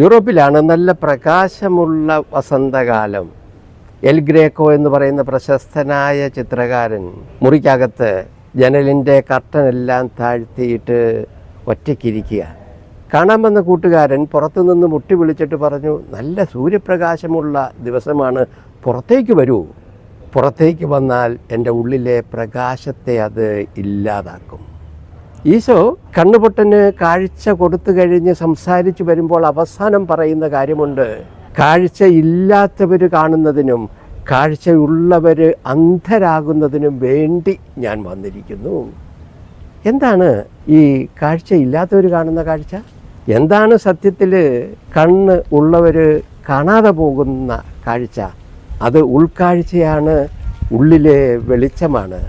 യൂറോപ്പിലാണ് നല്ല പ്രകാശമുള്ള വസന്തകാലം. L Greco എന്ന് പറയുന്ന പ്രശസ്തനായ ചിത്രകാരൻ മുറിക്കകത്ത് ജനലിന്റെ കർട്ടനെല്ലാം താഴ്ത്തിയിട്ട് ഒറ്റയ്ക്കിരിക്കുക. കാണാൻ വന്ന കൂട്ടുകാരൻ പുറത്തുനിന്ന് മുട്ടി വിളിച്ചിട്ട് പറഞ്ഞു നല്ല സൂര്യപ്രകാശമുള്ള ദിവസമാണ് പുറത്തേക്ക് വരൂ. പുറത്തേക്ക് വന്നാൽ എന്റെ ഉള്ളിലെ പ്രകാശത്തെ അത് ഇല്ലാതാക്കും. ഈശോ കണ്ണുപൊട്ടന് കാഴ്ച കൊടുത്തു കഴിഞ്ഞ് സംസാരിച്ചു വരുമ്പോൾ അവസാനം പറയുന്ന കാര്യമുണ്ട്. കാഴ്ച ഇല്ലാത്തവർ കാണുന്നതിനും കാഴ്ചയുള്ളവർ അന്ധരാകുന്നതിനും വേണ്ടി ഞാൻ വന്നിരിക്കുന്നു. എന്താണ് ഈ കാഴ്ച ഇല്ലാത്തവർ കാണുന്ന കാഴ്ച? എന്താണ് സത്യത്തിൽ കണ്ണ് ഉള്ളവർ കാണാതെ പോകുന്ന കാഴ്ച? അത് ഉൾക്കാഴ്ചയാണ് ഉള്ളിലെ വെളിച്ചമാണ്.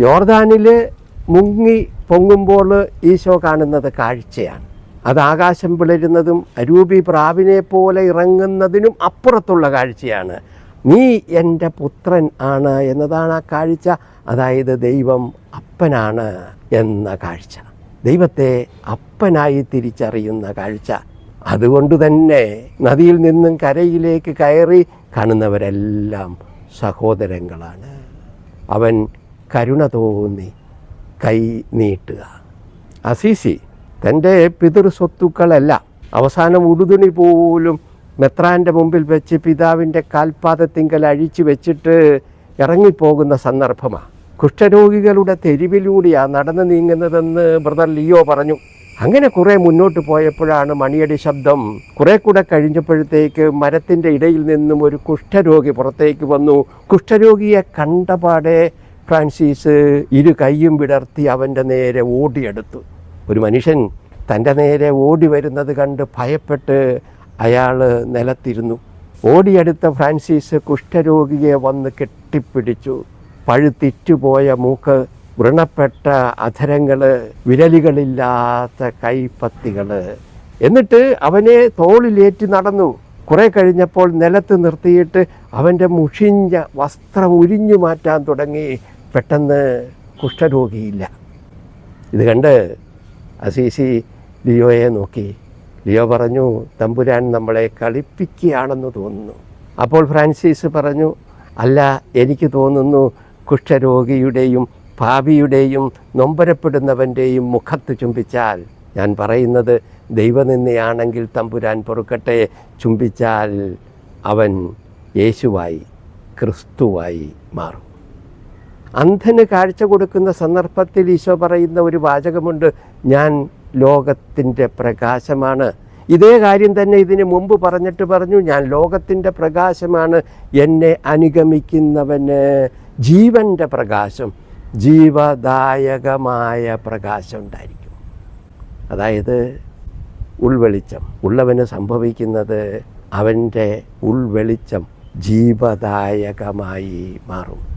യോർദാനിൽ മുങ്ങി പൊങ്ങുമ്പോൾ ഈശോ കാണുന്നത് കാഴ്ചയാണ്. അത് ആകാശം പിളരുന്നതും അരൂപി പ്രാവിനെ പോലെ ഇറങ്ങുന്നതിനും അപ്പുറത്തുള്ള കാഴ്ചയാണ്. നീ എന്റെ പുത്രൻ ആണ് എന്നതാണ് ആ കാഴ്ച. അതായത് ദൈവം അപ്പനാണ് എന്ന കാഴ്ച. ദൈവത്തെ അപ്പനായി തിരിച്ചറിയുന്ന കാഴ്ച. അതുകൊണ്ട് തന്നെ നദിയിൽ നിന്നും കരയിലേക്ക് കയറി കാണുന്നവരെല്ലാം സഹോദരങ്ങളാണ്. അവൻ കരുണ തോന്നി. കൈ നീട്ടുക. അസീസി തന്റെ പിതൃ സ്വത്തുക്കളെല്ലാം അവസാനം ഉടുതുണി പോലും മെത്രാന്റെ മുമ്പിൽ വെച്ച് പിതാവിന്റെ കാൽപാദത്തിങ്കൽ അഴിച്ചു വെച്ചിട്ട് ഇറങ്ങിപ്പോകുന്ന സന്ദർഭമാണ് കുഷ്ഠരോഗികളുടെ തെരുവിലൂടെയാണ് നടന്നു നീങ്ങുന്നതെന്ന് ബ്രദർ ലിയോ പറഞ്ഞു. അങ്ങനെ കുറേ മുന്നോട്ട് പോയപ്പോഴാണ് മണിയടി ശബ്ദം കുറേ കൂടെ കഴിഞ്ഞപ്പോഴത്തേക്ക് മരത്തിന്റെ ഇടയിൽ നിന്നും ഒരു കുഷ്ഠരോഗി പുറത്തേക്ക് വന്നു. കുഷ്ഠരോഗിയെ കണ്ടപാടെ ഫ്രാൻസിസ് ഇരു കൈയും വിടർത്തി അവന്റെ നേരെ ഓടിയെടുത്തു. ഒരു മനുഷ്യൻ തന്റെ നേരെ ഓടി വരുന്നത് കണ്ട് ഭയപ്പെട്ട് അയാൾ നിലത്തിരുന്നു. ഓടിയെടുത്ത ഫ്രാൻസിസ് കുഷ്ഠരോഗിയെ വന്ന് കെട്ടിപ്പിടിച്ചു. പഴുത്തിറ്റുപോയ മൂക്ക് വ്രണപ്പെട്ട അധരങ്ങൾ വിരലുകളില്ലാത്ത കൈപ്പത്തികൾ എന്നിട്ട് അവനെ തോളിലേറ്റി നടന്നു. കുറെ കഴിഞ്ഞപ്പോൾ നിലത്ത് നിർത്തിയിട്ട് അവന്റെ മുഷിഞ്ഞ വസ്ത്രം ഉരിഞ്ഞു മാറ്റാൻ തുടങ്ങി. പെട്ടെന്ന് കുഷ്ഠരോഗിയില്ല. ഇത് കണ്ട് അസീസി ലിയോയെ നോക്കി. ലിയോ പറഞ്ഞു തമ്പുരാൻ നമ്മളെ കളിപ്പിക്കുകയാണെന്ന് തോന്നുന്നു. അപ്പോൾ ഫ്രാൻസിസ് പറഞ്ഞു അല്ല എനിക്ക് തോന്നുന്നു കുഷ്ഠരോഗിയുടെയും ഭാവിയുടെയും നൊമ്പരപ്പെടുന്നവന്റെയും മുഖത്ത് ചുംബിച്ചാൽ. ഞാൻ പറയുന്നത് ദൈവനിന്ദയാണെങ്കിൽ തമ്പുരാൻ പൊറുക്കട്ടെ ചുംബിച്ചാൽ അവൻ യേശുവായി ക്രിസ്തുവായി മാറും. അന്ധന് കാഴ്ച കൊടുക്കുന്ന സന്ദർഭത്തിൽ ഈശോ പറയുന്ന ഒരു വാചകമുണ്ട് ഞാൻ ലോകത്തിന്റെ പ്രകാശമാണ്. ഇതേ കാര്യം തന്നെ ഇതിന് മുമ്പ് പറഞ്ഞിട്ട് പറഞ്ഞു ഞാൻ ലോകത്തിന്റെ പ്രകാശമാണ് എന്നെ അനുഗമിക്കുന്നവന് ജീവന്റെ പ്രകാശം ജീവദായകമായ പ്രകാശം ഉണ്ടായിരിക്കും. അതായത് ഉൾവെളിച്ചം ഉള്ളവന് സംഭവിക്കുന്നത് അവന്റെ ഉൾവെളിച്ചം ജീവദായകമായി മാറും.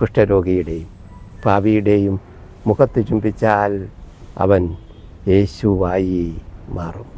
കുഷ്ഠരോഗിയുടെയും പാപിയുടെയും മുഖത്ത് ചുംബിച്ചാൽ അവൻ യേശുവായി മാറും.